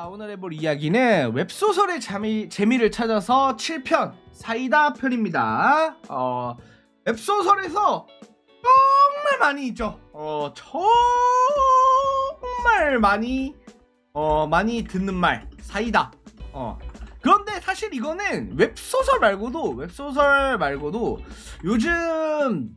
자, 오늘 해볼 이야기는 웹소설의 재미, 재미를 찾아서 7편 사이다 편입니다. 어, 웹소설에서 정말 많이 있죠. 어, 정말 많이 어, 많이 듣는 말 사이다. 어. 그런데 사실 이거는 웹소설 말고도 웹소설 말고도 요즘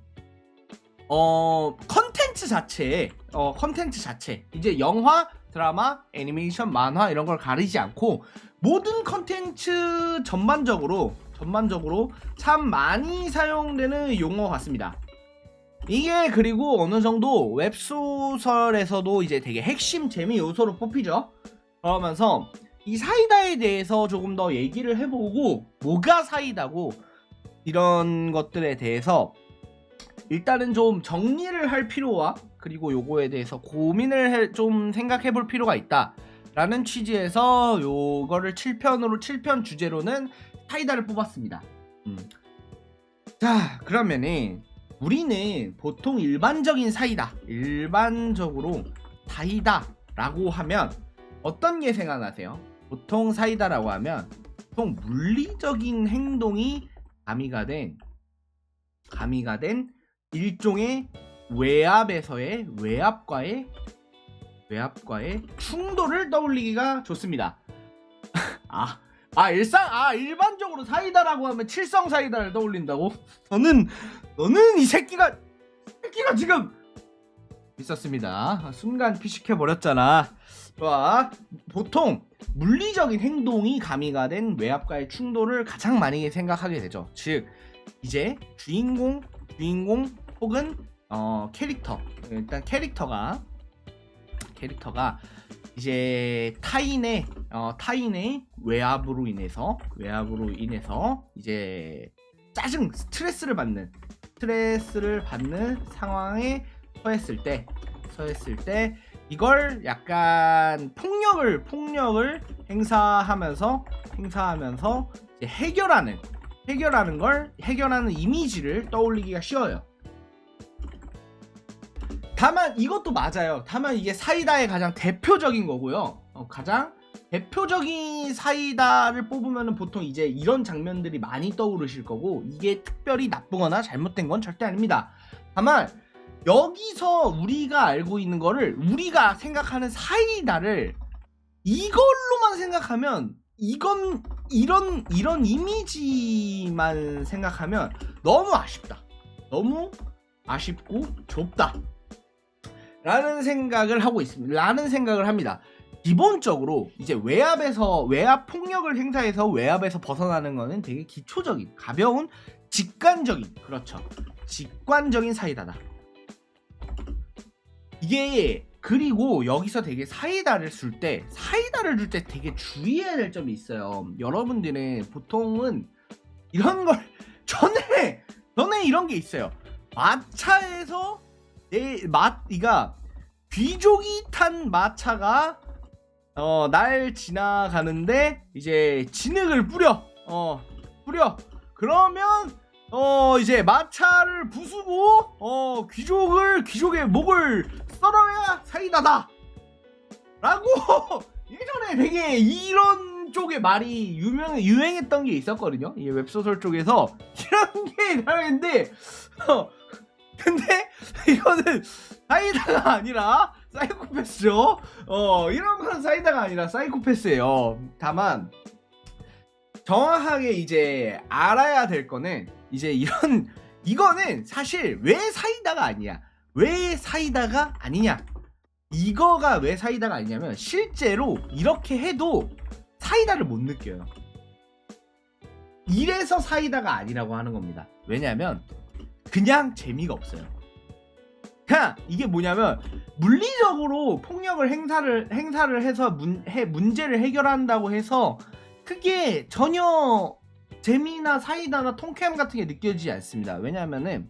어 컨텐츠 자체에 어 컨텐츠 자체 이제 영화 드라마 애니메이션 만화 이런 걸 가리지 않고 모든 컨텐츠 전반적으로 전반적으로 참 많이 사용되는 용어 같습니다. 이게 그리고 어느 정도 웹소설에서도 이제 되게 핵심 재미 요소로 뽑히죠? 그러면서 이 사이다에 대해서 조금 더 얘기를 해보고 뭐가 사이다고 이런 것들에 대해서 일단은 좀 정리를 할 필요와 그리고 요거에 대해서 고민을 해- 좀 생각해 볼 필요가 있다. 라는 취지에서 요거를 7편으로 7편 주제로는 사이다를 뽑았습니다. 음. 자, 그러면은 우리는 보통 일반적인 사이다, 일반적으로 사이다라고 하면 어떤 게 생각나세요? 보통 사이다라고 하면 보통 물리적인 행동이 가미가 된 가미가 된 일종의 외압에서의 외압과의 외압과의 충돌을 떠올리기가 좋습니다. 아, 아 일상 아 일반적으로 사이다라고 하면 칠성 사이다를 떠올린다고? 너는 너는 이 새끼가 새끼가 지금 있었습니다. 순간 피식해 버렸잖아. 와, 보통 물리적인 행동이 가미가 된 외압과의 충돌을 가장 많이 생각하게 되죠. 즉 이제 주인공 주인공 혹은 어, 캐릭터 일단 캐릭터가 캐릭터가 이제 타인의 어, 타인의 외압으로 인해서 외압으로 인해서 이제 짜증 스트레스를 받는 스트레스를 받는 상황에 처했을 때 처했을 때 이걸 약간 폭력을 폭력을 행사하면서 행사하면서 해결하는 해결하는 걸 해결하는 이미지를 떠올리기가 쉬워요. 다만 이것도 맞아요. 다만 이게 사이다의 가장 대표적인 거고요. 어, 가장 대표적인 사이다를 뽑으면 보통 이제 이런 장면들이 많이 떠오르실 거고 이게 특별히 나쁘거나 잘못된 건 절대 아닙니다. 다만 여기서 우리가 알고 있는 거를 우리가 생각하는 사이다를 이걸로만 생각하면 이건 이런 이런 이미지만 생각하면 너무 아쉽다. 너무 아쉽고 좁다. 라는 생각을 하고 있습니다. 라는 생각을 합니다. 기본적으로 이제 외압에서 외압 폭력을 행사해서 외압에서 벗어나는 거는 되게 기초적인 가벼운 직관적인 그렇죠. 직관적인 사이다다. 이게 그리고 여기서 되게 사이다를 쓸때 사이다를 줄 때 되게 주의해야 될 점이 있어요. 여러분들은 보통은 이런 걸 전에 전에 이런 게 있어요. 마차에서 내맛 이가 귀족이 탄 마차가 어 날 지나가는데 이제 진흙을 뿌려. 어 뿌려. 그러면 어 이제 마차를 부수고 어 귀족을 귀족의 목을 썰어야 사이다다. 라고 예전에 되게 이런 쪽의 말이 유명 유행했던 게 있었거든요. 이 웹소설 쪽에서. 이런 게 유행했는데 어, 근데 이거는 사이다가 아니라 사이코패스죠? 어 이런 건 사이다가 아니라 사이코패스예요. 다만 정확하게 이제 알아야 될 거는 이제 이런 이거는 사실 왜 사이다가 아니야 왜 사이다가 아니냐? 이거가 왜 사이다가 아니냐면 실제로 이렇게 해도 사이다를 못 느껴요. 이래서 사이다가 아니라고 하는 겁니다. 왜냐하면 그냥 재미가 없어요 그냥 이게 뭐냐면 물리적으로 폭력을 행사를 행사를 해서 문, 해, 문제를 해결한다고 해서 크게 전혀 재미나 사이다나 통쾌함 같은 게 느껴지지 않습니다. 왜냐하면은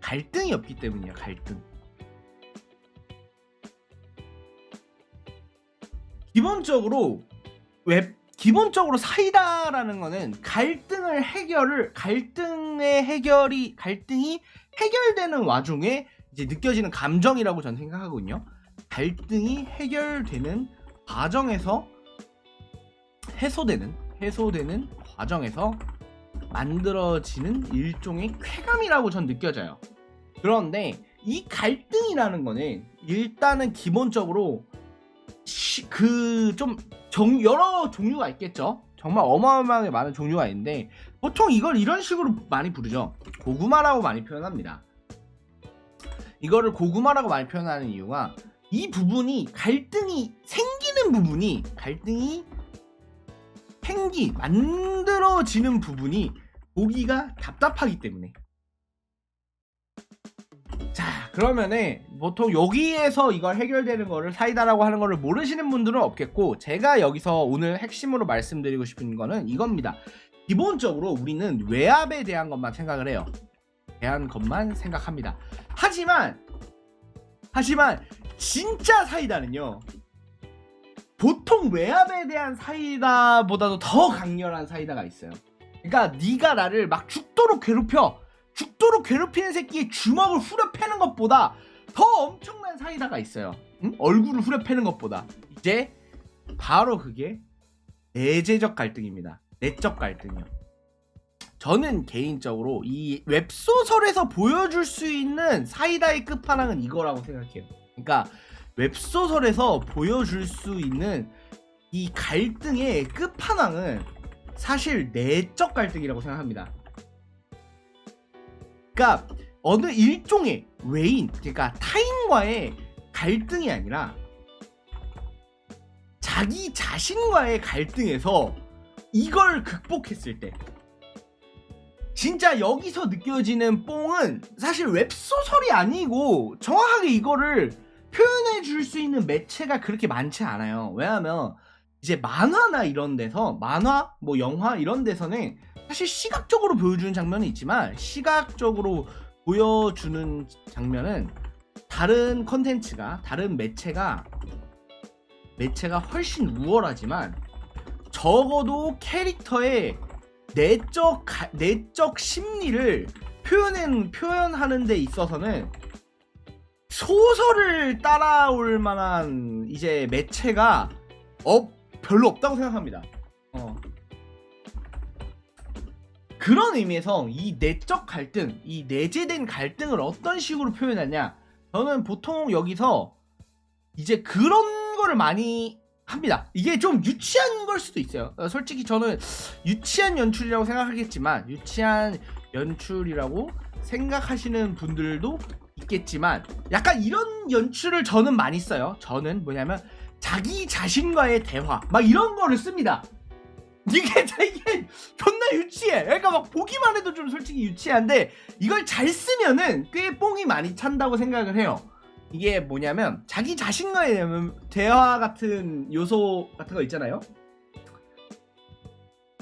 갈등이 없기 때문이에요. 갈등. 기본적으로 웹 기본적으로 사이다라는 거는 갈등을 해결을 갈등의 해결이 갈등이 해결되는 와중에 이제 느껴지는 감정이라고 저는 생각하거든요. 갈등이 해결되는 과정에서 해소되는 해소되는 과정에서 만들어지는 일종의 쾌감이라고 전 느껴져요. 그런데 이 갈등이라는 거는 일단은 기본적으로 그 좀 여러 종류가 있겠죠. 정말 어마어마하게 많은 종류가 있는데 보통 이걸 이런 식으로 많이 부르죠. 고구마라고 많이 표현합니다. 이거를 고구마라고 많이 표현하는 이유가 이 부분이 갈등이 생기는 부분이 갈등이 생기 만들어지는 부분이 보기가 답답하기 때문에. 자 그러면은 보통 여기에서 이걸 해결되는 거를 사이다라고 하는 거를 모르시는 분들은 없겠고 제가 여기서 오늘 핵심으로 말씀드리고 싶은 거는 이겁니다. 기본적으로 우리는 외압에 대한 것만 생각을 해요 대한 것만 생각합니다 하지만 하지만 진짜 사이다는요 보통 외압에 대한 사이다보다도 더 강렬한 사이다가 있어요 그러니까 네가 나를 막 죽도록 괴롭혀 죽도록 괴롭히는 새끼의 주먹을 후려 패는 것보다 더 엄청난 사이다가 있어요. 응? 얼굴을 후려 패는 것보다 이제 바로 그게 내재적 갈등입니다. 내적 갈등이요. 저는 개인적으로 이 웹소설에서 보여줄 수 있는 사이다의 끝판왕은 이거라고 생각해요. 그러니까 웹소설에서 보여줄 수 있는 이 갈등의 끝판왕은 사실 내적 갈등이라고 생각합니다. 그러니까 어느 일종의 외인, 그러니까 타인과의 갈등이 아니라 자기 자신과의 갈등에서 이걸 극복했을 때 진짜 여기서 느껴지는 뽕은 사실 웹소설이 아니고 정확하게 이거를 표현해 줄 수 있는 매체가 그렇게 많지 않아요. 왜냐하면 이제 만화나 이런 데서 만화, 뭐 영화 이런 데서는 사실 시각적으로 보여주는 장면이 있지만 시각적으로 보여주는 장면은 다른 컨텐츠가 다른 매체가 매체가 훨씬 우월하지만 적어도 캐릭터의 내적 가, 내적 심리를 표현은 표현하는 데 있어서는 소설을 따라올 만한 이제 매체가 어 별로 없다고 생각합니다. 어. 그런 의미에서 이 내적 갈등, 이 내재된 갈등을 어떤 식으로 표현하냐? 저는 보통 여기서 이제 그런 거를 많이 합니다. 이게 좀 유치한 걸 수도 있어요. 어, 솔직히 저는 유치한 연출이라고 생각하겠지만 유치한 연출이라고 생각하시는 분들도 있겠지만 약간 이런 연출을 저는 많이 써요. 저는 뭐냐면 자기 자신과의 대화 막 이런 거를 씁니다. 이게 이게 존나 유치해. 그러니까 막 보기만 해도 좀 솔직히 유치한데 이걸 잘 쓰면은 꽤 뽕이 많이 찬다고 생각을 해요. 이게 뭐냐면 자기 자신과의 대화 같은 요소 같은 거 있잖아요.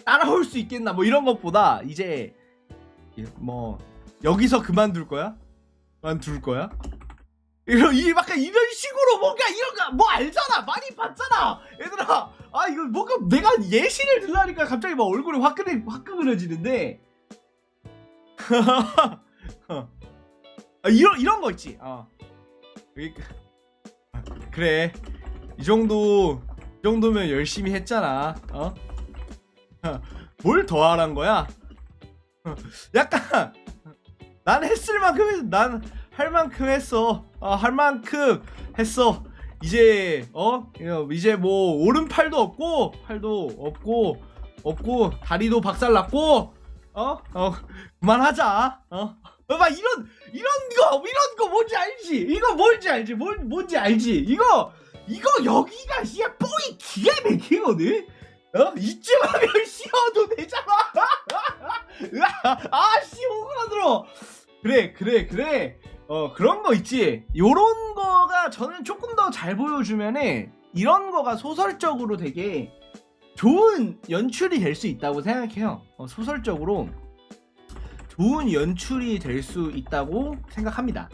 따라올 수 있겠나 뭐 이런 것보다 이제 뭐 여기서 그만둘 거야? 그만둘 거야? 이런 이 약간 이런 식으로 뭔가 이런 거 뭐 알잖아 많이 봤잖아 얘들아 아 이거 뭔가 내가 예시를 들라니까 갑자기 막 얼굴이 화끈해 화끈해지는데 아, 이런 이런 거 있지 어. 그래. 이 정도 이 정도면 열심히 했잖아. 어? 뭘 더 하란 거야? 약간 난 했을 만큼 했, 난할 만큼 했어. 어, 할 만큼 했어. 이제 어 이제 뭐 오른팔도 없고 팔도 없고 없고 다리도 박살났고 어? 어 그만하자. 어. 어, 막 이런 이런 거 이런 거 뭔지 알지? 이거 뭔지 알지? 뭔 뭔지 알지? 이거 이거 여기가 씨야 뽕이 기가 막히거든. 어 이쯤 하면 씌워도 되잖아. 아씨 오그라들어. 그래 그래 그래. 어 그런 거 있지. 요런 거가 저는 조금 더 잘 보여주면은 이런 거가 소설적으로 되게 좋은 연출이 될 수 있다고 생각해요. 어, 소설적으로 좋은 연출이 될 수 있다고 생각합니다.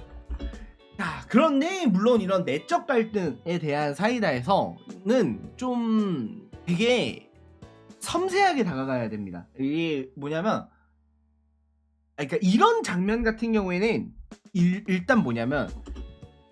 자, 그런데 물론 이런 내적 갈등에 대한 사이다에서는 좀 되게 섬세하게 다가가야 됩니다. 이게 뭐냐면, 그러니까 이런 장면 같은 경우에는 일, 일단 뭐냐면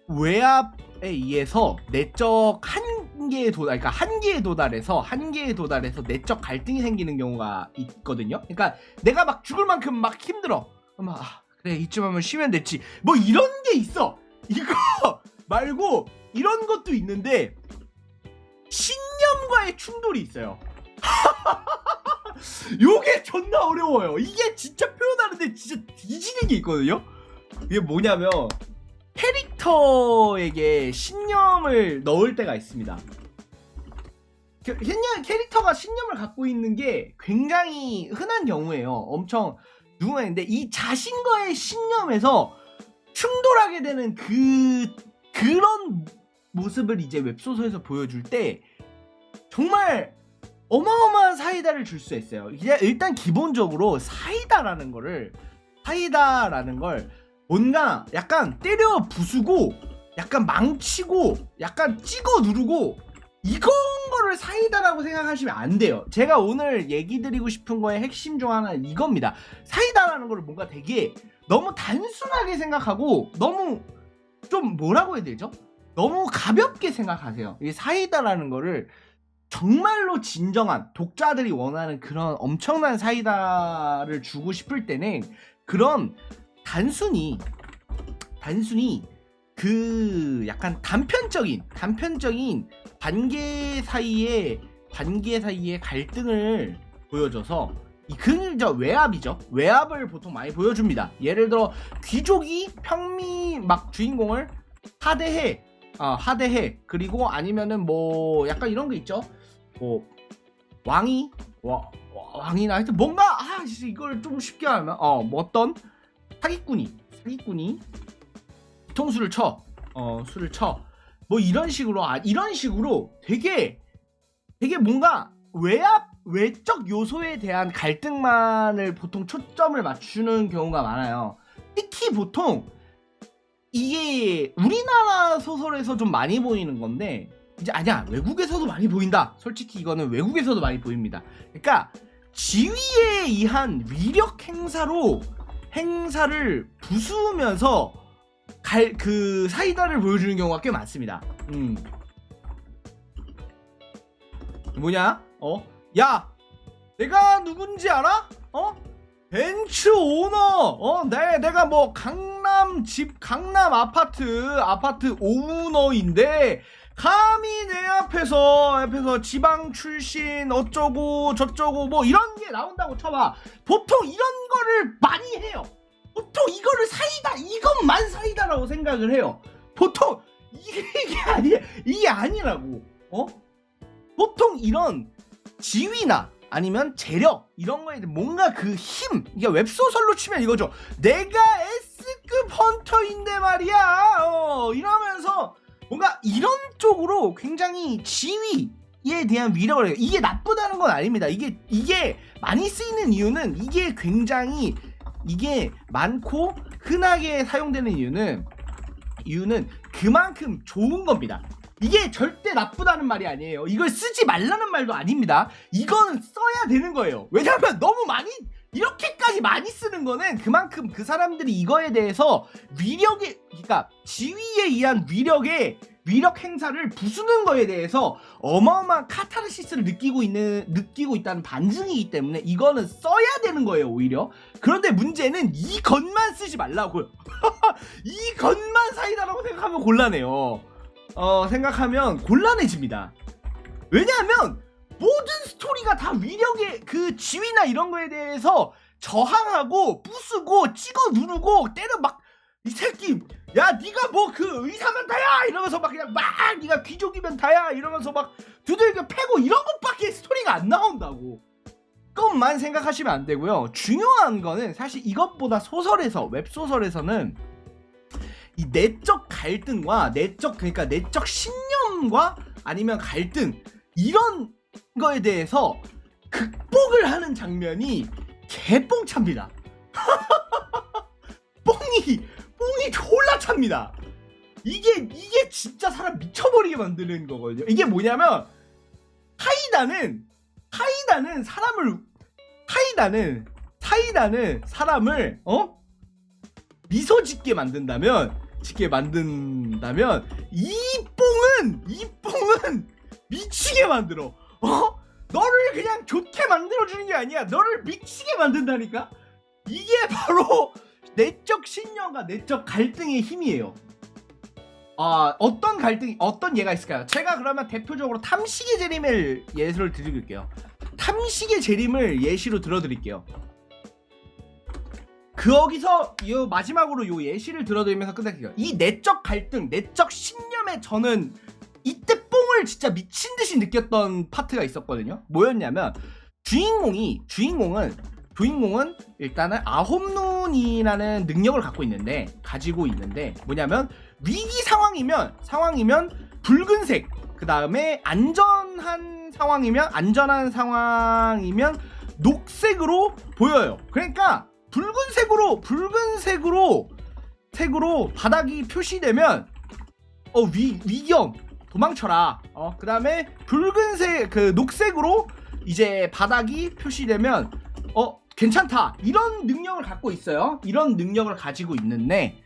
외압에 의해서 내적 한 한계에 도달, 그러니까 한계에 도달해서 한계에 도달해서 내적 갈등이 생기는 경우가 있거든요. 그러니까 내가 막 죽을 만큼 막 힘들어. 그럼 아, 그래 이쯤 하면 쉬면 됐지. 뭐 이런 게 있어. 이거 말고 이런 것도 있는데 신념과의 충돌이 있어요. 요게 존나 어려워요. 이게 진짜 표현하는데 진짜 뒤지는 게 있거든요. 이게 뭐냐면 캐릭터에게 신념을 넣을 때가 있습니다. 그, 신념, 캐릭터가 신념을 갖고 있는 게 굉장히 흔한 경우예요. 엄청 누군가 있는데 이 자신과의 신념에서 충돌하게 되는 그 그런 모습을 이제 웹소설에서 보여줄 때 정말 어마어마한 사이다를 줄 수 있어요. 일단 기본적으로 사이다라는 거를 사이다라는 걸 뭔가 약간 때려 부수고 약간 망치고 약간 찍어 누르고 이건 거를 사이다라고 생각하시면 안 돼요. 제가 오늘 얘기 드리고 싶은 거의 핵심 중 하나는 이겁니다. 사이다라는 거를 뭔가 되게 너무 단순하게 생각하고 너무 좀 뭐라고 해야 되죠? 너무 가볍게 생각하세요. 이 사이다라는 거를 정말로 진정한 독자들이 원하는 그런 엄청난 사이다를 주고 싶을 때는 그런 단순히 단순히 그 약간 단편적인 단편적인 관계 사이에 관계 사이의 갈등을 보여줘서 이 그저 외압이죠. 외압을 보통 많이 보여줍니다. 예를 들어 귀족이 평미 막 주인공을 하대해, 아 하대해. 그리고 아니면은 뭐 약간 이런 게 있죠. 뭐 왕이 와, 와- 왕이나 하여튼 뭔가 아 이걸 좀 쉽게 하면 어뭐 어떤 사기꾼이 사기꾼이 통수를 쳐. 어, 술을 쳐. 뭐 이런 식으로 아 이런 식으로 되게 되게 뭔가 외압 외적 요소에 대한 갈등만을 보통 초점을 맞추는 경우가 많아요. 특히 보통 이게 우리나라 소설에서 좀 많이 보이는 건데 이제 아니야 외국에서도 많이 보인다. 솔직히 이거는 외국에서도 많이 보입니다. 그러니까 지위에 의한 위력 행사로 행사를 부수면서 갈 그 사이다를 보여주는 경우가 꽤 많습니다. 음. 뭐냐? 어? 야, 내가 누군지 알아? 어? 벤츠 오너. 어, 내 내가 뭐 강남 집 강남 아파트 아파트 오너인데 감히 내 앞에서 앞에서 지방 출신 어쩌고 저쩌고 뭐 이런 게 나온다고 쳐봐. 보통 이런 거를 많이 해요. 보통 이거를 사이다 이것만 사이다라고 생각을 해요. 보통 이게, 아니 이게 아니라고. 어? 보통 이런 지위나 아니면 재력 이런 거에 뭔가 그 힘 이게 웹소설로 치면 이거죠. 내가 S급 헌터인데 말이야. 어, 이러면서 뭔가 이런 쪽으로 굉장히 지위에 대한 위력을 해요. 이게 나쁘다는 건 아닙니다. 이게 이게 많이 쓰이는 이유는 이게 굉장히 이게 많고 흔하게 사용되는 이유는 이유는 그만큼 좋은 겁니다. 이게 절대 나쁘다는 말이 아니에요. 이걸 쓰지 말라는 말도 아닙니다. 이거는 써야 되는 거예요. 왜냐하면 너무 많이 이렇게까지 많이 쓰는 거는 그만큼 그 사람들이 이거에 대해서 위력의 그러니까 지위에 의한 위력의 위력 행사를 부수는 거에 대해서 어마어마한 카타르시스를 느끼고 있는 느끼고 있다는 반증이기 때문에 이거는 써야 되는 거예요 오히려. 그런데 문제는 이 것만 쓰지 말라고요. 이 것만 사이다라고 생각하면 곤란해요. 어 생각하면 곤란해집니다. 왜냐하면 모든 스토리가 다 위력의 그 지위나 이런 거에 대해서 저항하고 부수고 찍어 누르고 때려 막 이 새끼 야 네가 뭐 그 의사면 다야! 이러면서 막 그냥 막 네가 귀족이면 다야! 이러면서 막 두들겨 패고 이런 것밖에 스토리가 안 나온다고. 그것만 생각하시면 안 되고요. 중요한 거는 사실 이것보다 소설에서 웹소설에서는 이 내적 갈등과 내적 그러니까 내적 신념과 아니면 갈등 이런 거에 대해서 극복을 하는 장면이 개뽕찹니다. 뽕이 뽕이 졸라 찹니다. 이게 이게 진짜 사람 미쳐버리게 만드는 거거든요. 이게 뭐냐면 사이다는 사이다는 사람을 사이다는 사이다는 사람을 어 미소 짓게 만든다면 짓게 만든다면 이 뽕은 이 뽕은 미치게 만들어. 어? 너를 그냥 좋게 만들어주는 게 아니야. 너를 미치게 만든다니까? 이게 바로 내적 신념과 내적 갈등의 힘이에요. 아, 어떤 갈등이, 어떤 예가 있을까요? 제가 그러면 대표적으로 탐식의 재림을 예를 드릴게요. 탐식의 재림을 예시로 들어드릴게요. 그 여기서 이 마지막으로 요 예시를 들어드리면서 끝낼게요. 이 내적 갈등, 내적 신념에 저는 이때 뽕을 진짜 미친 듯이 느꼈던 파트가 있었거든요. 뭐였냐면 주인공이 주인공은 주인공은 일단은 아홉 눈이라는 능력을 갖고 있는데 가지고 있는데 뭐냐면 위기 상황이면 상황이면 붉은색 그 다음에 안전한 상황이면 안전한 상황이면 녹색으로 보여요. 그러니까 붉은색으로 붉은색으로 색으로 바닥이 표시되면 어 위 위험 도망쳐라. 어 그 다음에 붉은색 그 녹색으로 이제 바닥이 표시되면 어 괜찮다. 이런 능력을 갖고 있어요. 이런 능력을 가지고 있는데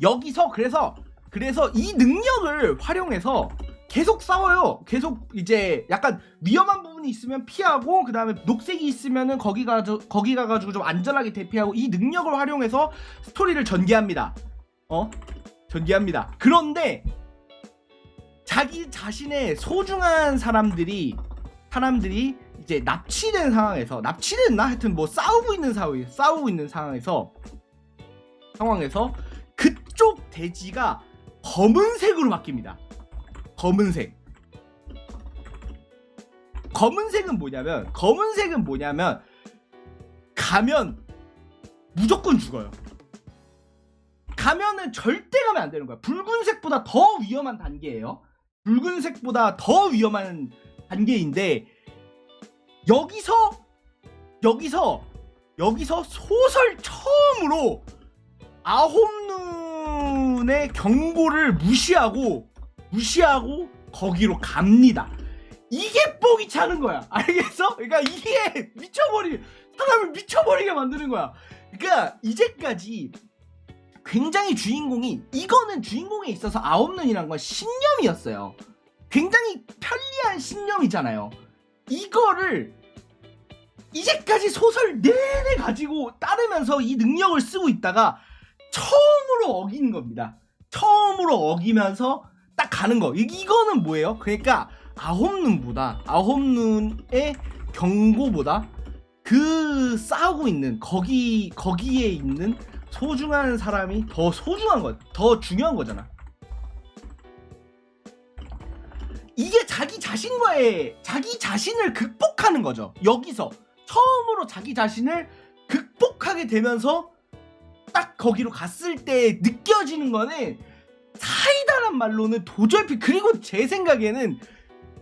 여기서 그래서 그래서 이 능력을 활용해서 계속 싸워요. 계속 이제 약간 위험한 부분이 있으면 피하고 그 다음에 녹색이 있으면은 거기 가 거기 가가지고 좀 안전하게 대피하고 이 능력을 활용해서 스토리를 전개합니다. 어? 전개합니다. 그런데 자기 자신의 소중한 사람들이 사람들이 이제 납치된 상황에서 납치됐나 하여튼 뭐 싸우고 있는 상황 싸우고 있는 상황에서 상황에서 그쪽 돼지가 검은색으로 바뀝니다. 검은색. 검은색은 뭐냐면 검은색은 뭐냐면 가면 무조건 죽어요. 가면은 절대 가면 안 되는 거야. 붉은색보다 더 위험한 단계예요. 붉은색보다 더 위험한 단계인데 여기서 여기서 여기서 소설 처음으로 아홉 눈의 경고를 무시하고 무시하고 거기로 갑니다. 이게 뽕이 차는 거야. 알겠어? 그러니까 이게 미쳐버리 사람을 미쳐버리게 만드는 거야. 그러니까 이제까지 굉장히 주인공이 이거는 주인공에 있어서 아홉 눈이란 건 신념이었어요. 굉장히 편리한 신념이잖아요. 이거를 이제까지 소설 내내 가지고 따르면서 이 능력을 쓰고 있다가 처음으로 어긴 겁니다. 처음으로 어기면서 딱 가는 거. 이- 이거는 뭐예요? 그러니까 아홉 눈보다 아홉 눈의 경고보다 그 싸우고 있는 거기 거기에 있는 소중한 사람이 더 소중한 것, 더 중요한 거잖아. 이게 자기 자신과의 자기 자신을 극복하는 거죠. 여기서 처음으로 자기 자신을 극복하게 되면서 딱 거기로 갔을 때 느껴지는 거는 사이다란 말로는 도저히 그리고 제 생각에는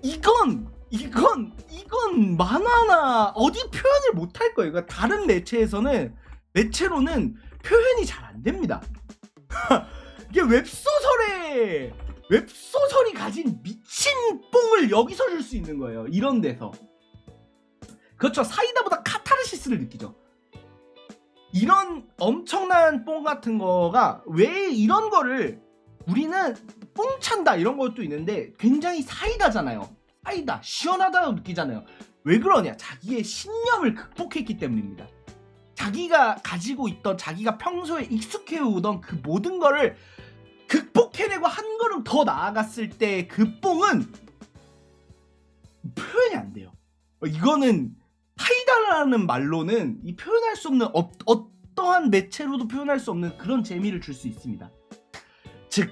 이건 이건 이건 만화나 어디 표현을 못 할 거예요. 그러니까 다른 매체에서는 매체로는 표현이 잘 안 됩니다. 이게 웹소설에 웹소설이 가진 미친 뽕을 여기서 줄 수 있는 거예요. 이런 데서. 그렇죠. 사이다보다 카타르시스를 느끼죠. 이런 엄청난 뽕 같은 거가 왜 이런 거를 우리는 뽕 찬다 이런 것도 있는데 굉장히 사이다잖아요. 사이다 시원하다고 느끼잖아요. 왜 그러냐? 자기의 신념을 극복했기 때문입니다. 자기가 가지고 있던 자기가 평소에 익숙해 오던 그 모든 거를 극복해내고 한 걸음 더 나아갔을 때 그 뽕은 표현이 안 돼요. 어, 이거는 사이다라는 말로는 이 표현할 수 없는 어, 어떠한 매체로도 표현할 수 없는 그런 재미를 줄 수 있습니다. 즉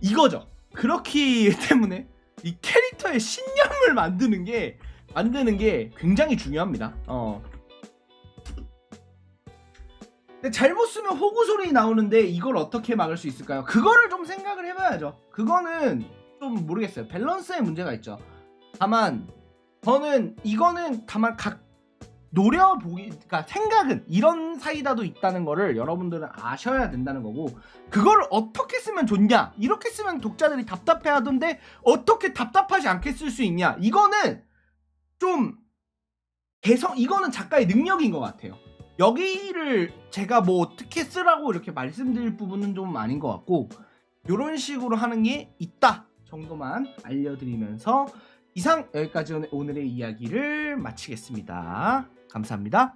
이거죠. 그렇기 때문에 이 캐릭터의 신념을 만드는 게 만드는 게 굉장히 중요합니다. 어. 근데 잘못 쓰면 호구 소리 나오는데 이걸 어떻게 막을 수 있을까요? 그거를 좀 생각을 해봐야죠. 그거는 좀 모르겠어요. 밸런스에 문제가 있죠. 다만 저는 이거는 다만 각 노려보기, 그러니까 생각은 이런 사이다도 있다는 거를 여러분들은 아셔야 된다는 거고 그걸 어떻게 쓰면 좋냐? 이렇게 쓰면 독자들이 답답해하던데 어떻게 답답하지 않게 쓸 수 있냐? 이거는 좀 개성, 이거는 작가의 능력인 것 같아요. 여기를 제가 뭐 어떻게 쓰라고 이렇게 말씀드릴 부분은 좀 아닌 것 같고 이런 식으로 하는 게 있다. 정도만 알려드리면서 이상 여기까지 오늘- 오늘의 이야기를 마치겠습니다. 감사합니다.